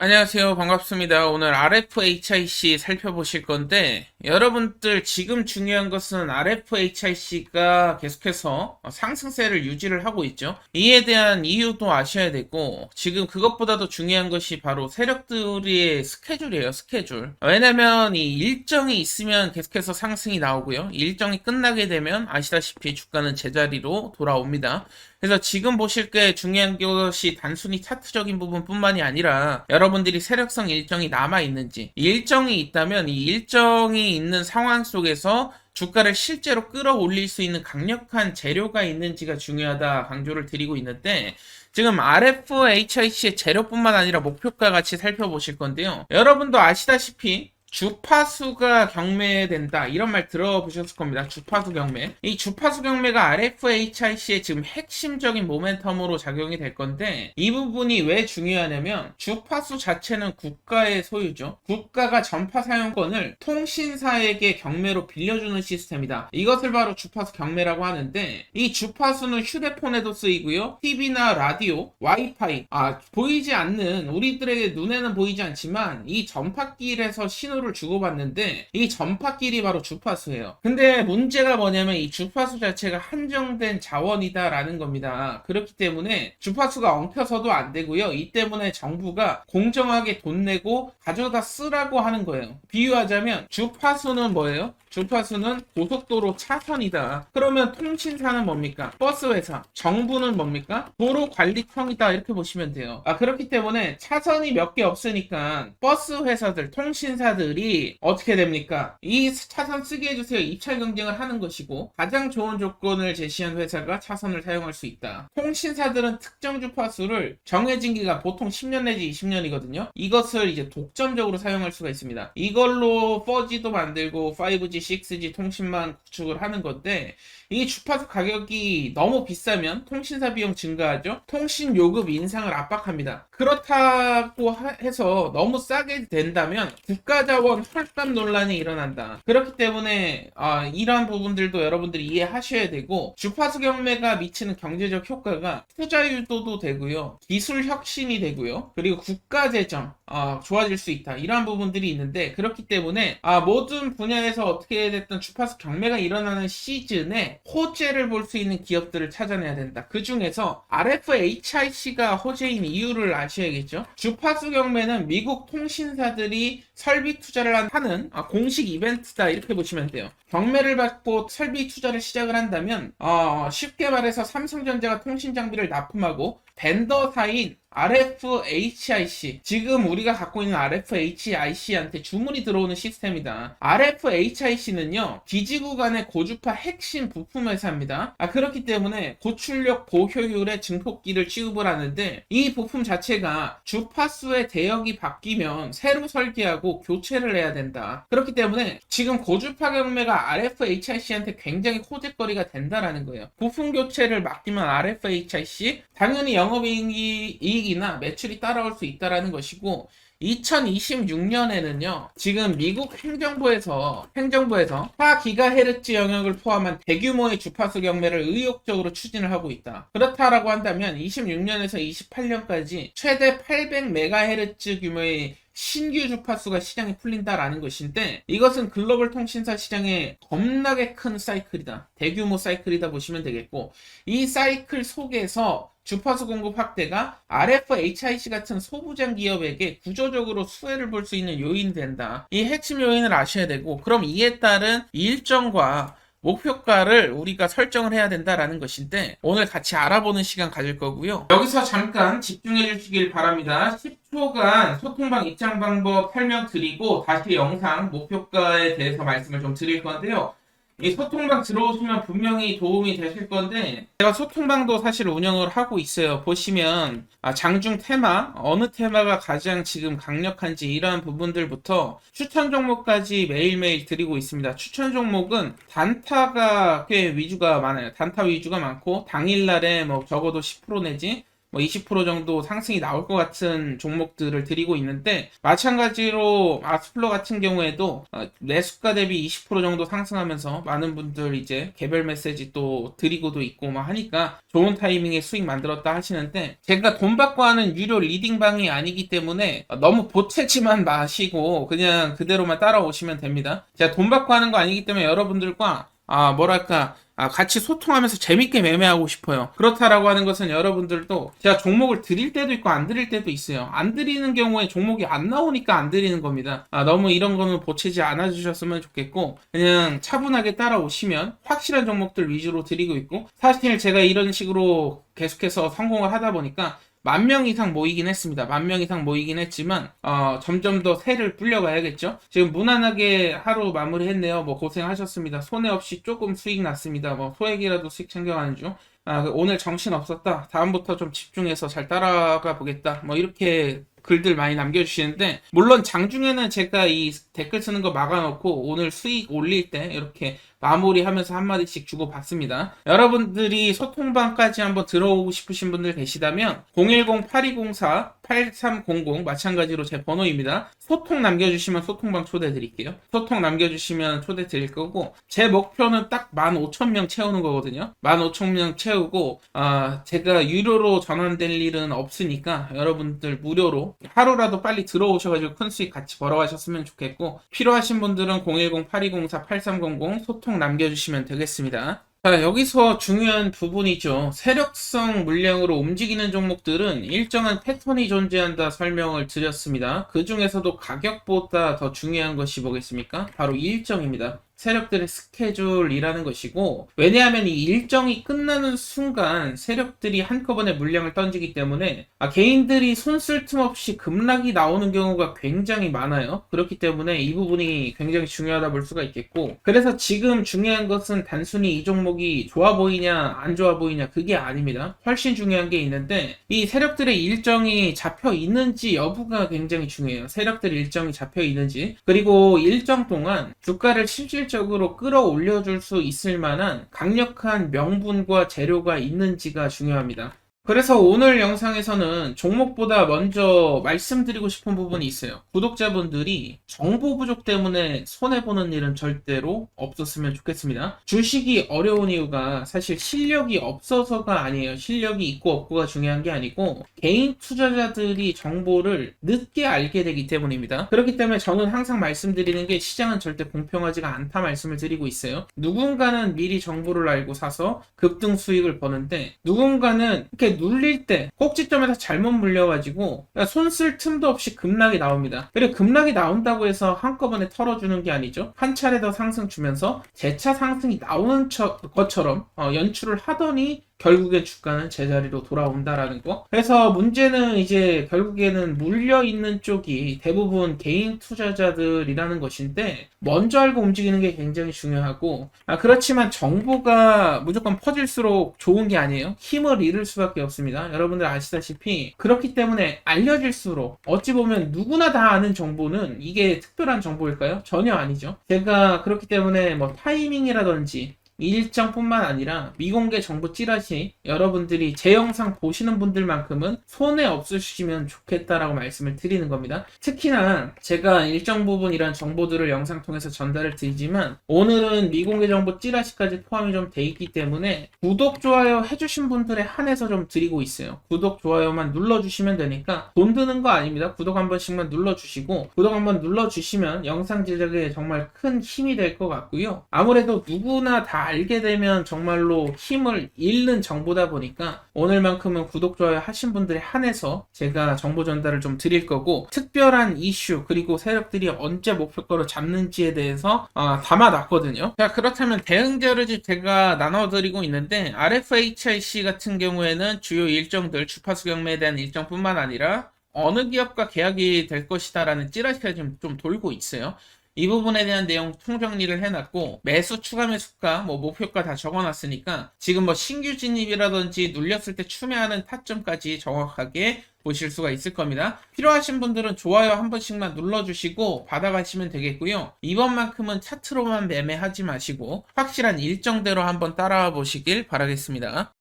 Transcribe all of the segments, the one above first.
안녕하세요. 반갑습니다. 오늘 RFHIC 살펴보실 건데, 여러분들 지금 중요한 것은 RFHIC가 계속해서 상승세를 유지를 하고 있죠. 이에 대한 이유도 아셔야 되고, 지금 그것보다도 중요한 것이 바로 세력들의 스케줄이에요, 스케줄. 왜냐면 이 일정이 있으면 계속해서 상승이 나오고요. 일정이 끝나게 되면 아시다시피 주가는 제자리로 돌아옵니다. 그래서 지금 보실 게 중요한 것이 단순히 차트적인 부분뿐만이 아니라 여러분들이 세력성 일정이 남아 있는지 일정이 있다면 이 일정이 있는 상황 속에서 주가를 실제로 끌어올릴 수 있는 강력한 재료가 있는지가 중요하다 강조를 드리고 있는데 지금 RFHIC의 재료뿐만 아니라 목표가 같이 살펴보실 건데요. 여러분도 아시다시피 주파수가 경매된다 이런 말 들어보셨을 겁니다. 주파수 경매. 이 주파수 경매가 RFHIC의 지금 핵심적인 모멘텀으로 작용이 될 건데 이 부분이 왜 중요하냐면 주파수 자체는 국가의 소유죠. 국가가 전파 사용권을 통신사에게 경매로 빌려주는 시스템이다. 이것을 바로 주파수 경매라고 하는데 이 주파수는 휴대폰에도 쓰이고요. TV나 라디오, 와이파이 아 보이지 않는 우리들에게 눈에는 보이지 않지만 이 전파길에서 신호 신호를 주고받는데 이 전파끼리 바로 주파수예요. 근데 문제가 뭐냐면 이 주파수 자체가 한정된 자원이다라는 겁니다. 그렇기 때문에 주파수가 엉켜서도 안 되고요. 이 때문에 정부가 공정하게 돈 내고 가져다 쓰라고 하는 거예요. 비유하자면 주파수는 뭐예요? 주파수는 고속도로 차선이다. 그러면 통신사는 뭡니까? 버스 회사. 정부는 뭡니까? 도로 관리청이다. 이렇게 보시면 돼요. 아, 그렇기 때문에 차선이 몇 개 없으니까 버스 회사들, 통신사들이 어떻게 됩니까? 이 차선 쓰게 해주세요. 입찰 경쟁을 하는 것이고 가장 좋은 조건을 제시한 회사가 차선을 사용할 수 있다. 통신사들은 특정 주파수를 정해진 기간 보통 10년 내지 20년이거든요. 이것을 이제 독점적으로 사용할 수가 있습니다. 이걸로 4G도 만들고 5G 5G, 6G 통신망 구축을 하는 건데 이 주파수 가격이 너무 비싸면 통신사 비용 증가하죠. 통신 요금 인상을 압박합니다. 그렇다고 해서 너무 싸게 된다면 국가자원 헐값 논란이 일어난다. 그렇기 때문에 아, 이러한 부분들도 여러분들이 이해하셔야 되고 주파수 경매가 미치는 경제적 효과가 투자 유도도 되고요. 기술 혁신이 되고요. 그리고 국가 재정 아, 좋아질 수 있다. 이러한 부분들이 있는데 그렇기 때문에 아, 모든 분야에서 어떻게 됐든 주파수 경매가 일어나는 시즌에 호재를 볼 수 있는 기업들을 찾아내야 된다. 그 중에서 RFHIC가 호재인 이유를 아셔야겠죠. 주파수 경매는 미국 통신사들이 설비 투자를 하는 아, 공식 이벤트다 이렇게 보시면 돼요. 경매를 받고 설비 투자를 시작을 한다면 어, 쉽게 말해서 삼성전자가 통신 장비를 납품하고 벤더 사인 RFHIC 지금 우리가 갖고 있는 RFHIC한테 주문이 들어오는 시스템이다. RFHIC는요 기지구 간의 고주파 핵심 부품 회사입니다. 아 그렇기 때문에 고출력 고효율의 증폭기를 취급을 하는데 이 부품 자체가 주파수의 대역이 바뀌면 새로 설계하고 교체를 해야 된다. 그렇기 때문에 지금 고주파 경매가 RFHIC한테 굉장히 호재거리가 된다라는 거예요. 부품 교체를 맡기면 RFHIC 당연히 영업이익이 이익이나 매출이 따라올 수 있다라는 것이고 2026년에는요, 지금 미국 행정부에서, 행정부에서 4기가헤르츠 영역을 포함한 대규모의 주파수 경매를 의욕적으로 추진을 하고 있다. 그렇다라고 한다면 26년에서 28년까지 최대 800메가헤르츠 규모의 신규 주파수가 시장에 풀린다라는 것인데 이것은 글로벌 통신사 시장의 겁나게 큰 사이클이다. 대규모 사이클이다 보시면 되겠고 이 사이클 속에서 주파수 공급 확대가 RFHIC 같은 소부장 기업에게 구조적으로 수혜를 볼 수 있는 요인이 된다. 이 핵심 요인을 아셔야 되고 그럼 이에 따른 일정과 목표가를 우리가 설정을 해야 된다라는 것인데 오늘 같이 알아보는 시간 가질 거고요. 여기서 잠깐 집중해 주시길 바랍니다. 10초간 소통방 입장 방법 설명 드리고 다시 영상 목표가에 대해서 말씀을 좀 드릴 건데요. 이 소통방 들어오시면 분명히 도움이 되실 건데 제가 소통방도 사실 운영을 하고 있어요. 보시면 아, 장중 테마 어느 테마가 가장 지금 강력한지 이러한 부분들부터 추천 종목까지 매일매일 드리고 있습니다. 추천 종목은 단타가 꽤 위주가 많아요. 단타 위주가 많고 당일날에 뭐 적어도 10% 내지 뭐 20% 정도 상승이 나올 것 같은 종목들을 드리고 있는데 마찬가지로 아스플러 같은 경우에도 어, 매수가 대비 20% 정도 상승하면서 많은 분들 이제 개별 메시지 또 드리고도 있고 막 하니까 좋은 타이밍에 수익 만들었다 하시는데 제가 돈 받고 하는 유료 리딩방이 아니기 때문에 너무 보채지만 마시고 그냥 그대로만 따라오시면 됩니다. 제가 돈 받고 하는 거 아니기 때문에 여러분들과 아 뭐랄까 아, 같이 소통하면서 재밌게 매매하고 싶어요. 그렇다라고 하는 것은 여러분들도 제가 종목을 드릴 때도 있고 안 드릴 때도 있어요. 안 드리는 경우에 종목이 안 나오니까 안 드리는 겁니다. 아, 너무 이런 거는 보채지 않아 주셨으면 좋겠고 그냥 차분하게 따라오시면 확실한 종목들 위주로 드리고 있고 사실 제가 이런 식으로 계속해서 성공을 하다 보니까 만 명 이상 모이긴 했습니다. 만 명 이상 모이긴 했지만 어, 점점 더 새를 불려가야겠죠. 지금 무난하게 하루 마무리했네요. 뭐 고생하셨습니다. 손해 없이 조금 수익 났습니다. 뭐 소액이라도 수익 챙겨가는 중. 아, 그 오늘 정신 없었다. 다음부터 좀 집중해서 잘 따라가 보겠다. 뭐 이렇게 글들 많이 남겨주시는데 물론 장중에는 제가 이 댓글 쓰는 거 막아놓고 오늘 수익 올릴 때 이렇게 마무리하면서 한마디씩 주고 받습니다. 여러분들이 소통방까지 한번 들어오고 싶으신 분들 계시다면 010-8204-8300 마찬가지로 제 번호입니다. 소통 남겨주시면 소통방 초대 드릴게요. 소통 남겨주시면 초대 드릴 거고 제 목표는 딱 15,000명 채우는 거거든요. 15,000명 채우고 아, 제가 유료로 전환될 일은 없으니까 여러분들 무료로 하루라도 빨리 들어오셔가지고 큰 수익 같이 벌어가셨으면 좋겠고 필요하신 분들은 010-8204-8300 소통 남겨주시면 되겠습니다. 자, 여기서 중요한 부분이죠. 세력성 물량으로 움직이는 종목들은 일정한 패턴이 존재한다 설명을 드렸습니다. 그 중에서도 가격보다 더 중요한 것이 뭐겠습니까? 바로 일정입니다. 세력들의 스케줄이라는 것이고 왜냐하면 이 일정이 끝나는 순간 세력들이 한꺼번에 물량을 던지기 때문에 아, 개인들이 손 쓸 틈 없이 급락이 나오는 경우가 굉장히 많아요. 그렇기 때문에 이 부분이 굉장히 중요하다 볼 수가 있겠고 그래서 지금 중요한 것은 단순히 이 종목이 좋아 보이냐 안 좋아 보이냐 그게 아닙니다. 훨씬 중요한 게 있는데 이 세력들의 일정이 잡혀 있는지 여부가 굉장히 중요해요. 세력들 일정이 잡혀 있는지 그리고 일정 동안 주가를 실질 실질적으로 끌어올려 줄 수 있을 만한 강력한 명분과 재료가 있는지가 중요합니다. 그래서 오늘 영상에서는 종목보다 먼저 말씀드리고 싶은 부분이 있어요. 구독자분들이 정보 부족 때문에 손해보는 일은 절대로 없었으면 좋겠습니다. 주식이 어려운 이유가 사실 실력이 없어서가 아니에요. 실력이 있고 없고가 중요한 게 아니고 개인 투자자들이 정보를 늦게 알게 되기 때문입니다. 그렇기 때문에 저는 항상 말씀드리는 게 시장은 절대 공평하지가 않다 말씀을 드리고 있어요. 누군가는 미리 정보를 알고 사서 급등 수익을 버는데 누군가는 이렇게 눌릴 때 꼭지점에서 잘못 물려가지고 손 쓸 틈도 없이 급락이 나옵니다. 그리고 급락이 나온다고 해서 한꺼번에 털어주는 게 아니죠. 한 차례 더 상승 주면서 재차 상승이 나오는 것처럼 어, 연출을 하더니 결국에 주가는 제자리로 돌아온다라는 거. 그래서 문제는 이제 결국에는 물려 있는 쪽이 대부분 개인 투자자들이라는 것인데 먼저 알고 움직이는 게 굉장히 중요하고 아, 그렇지만 정보가 무조건 퍼질수록 좋은 게 아니에요. 힘을 잃을 수밖에 없습니다. 여러분들 아시다시피 그렇기 때문에 알려질수록 어찌 보면 누구나 다 아는 정보는 이게 특별한 정보일까요? 전혀 아니죠. 제가 그렇기 때문에 뭐 타이밍이라든지 일정뿐만 아니라 미공개 정보 찌라시 여러분들이 제 영상 보시는 분들만큼은 손해 없으시면 좋겠다라고 말씀을 드리는 겁니다. 특히나 제가 일정 부분 이런 정보들을 영상 통해서 전달을 드리지만 오늘은 미공개 정보 찌라시까지 포함이 좀 돼 있기 때문에 구독, 좋아요 해주신 분들에 한해서 좀 드리고 있어요. 구독, 좋아요만 눌러주시면 되니까 돈 드는 거 아닙니다. 구독 한 번씩만 눌러주시고 구독 한 번 눌러주시면 영상 제작에 정말 큰 힘이 될 것 같고요. 아무래도 누구나 다 알게 되면 정말로 힘을 잃는 정보다 보니까 오늘만큼은 구독, 좋아요 하신 분들에 한해서 제가 정보 전달을 좀 드릴 거고 특별한 이슈 그리고 세력들이 언제 목표가로 잡는지에 대해서 어, 담아놨거든요. 자 그렇다면 대응자를 제가 나눠드리고 있는데 RFHIC 같은 경우에는 주요 일정들 주파수 경매에 대한 일정뿐만 아니라 어느 기업과 계약이 될 것이다라는 찌라시가 지금 좀 돌고 있어요. 이 부분에 대한 내용 통정리를 해놨고 매수 추가 매수가 뭐 목표가 다 적어놨으니까 지금 뭐 신규 진입이라든지 눌렸을 때 추매하는 타점까지 정확하게 보실 수가 있을 겁니다. 필요하신 분들은 좋아요 한 번씩만 눌러주시고 받아가시면 되겠고요. 이번만큼은 차트로만 매매하지 마시고 확실한 일정대로 한번 따라와 보시길 바라겠습니다.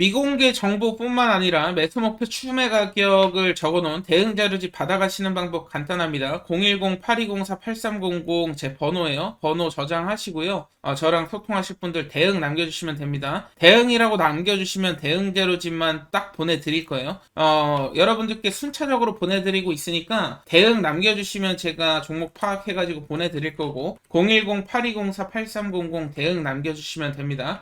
미공개 정보뿐만 아니라 매수 목표 추매 가격을 적어놓은 대응 자료집 받아가시는 방법 간단합니다. 010-8204-8300 제 번호예요. 번호 저장하시고요. 어, 저랑 소통하실 분들 대응 남겨주시면 됩니다. 대응이라고 남겨주시면 대응 자료집만 딱 보내드릴 거예요. 어, 여러분들께 순차적으로 보내드리고 있으니까 대응 남겨주시면 제가 종목 파악해가지고 보내드릴 거고 010-8204-8300 대응 남겨주시면 됩니다.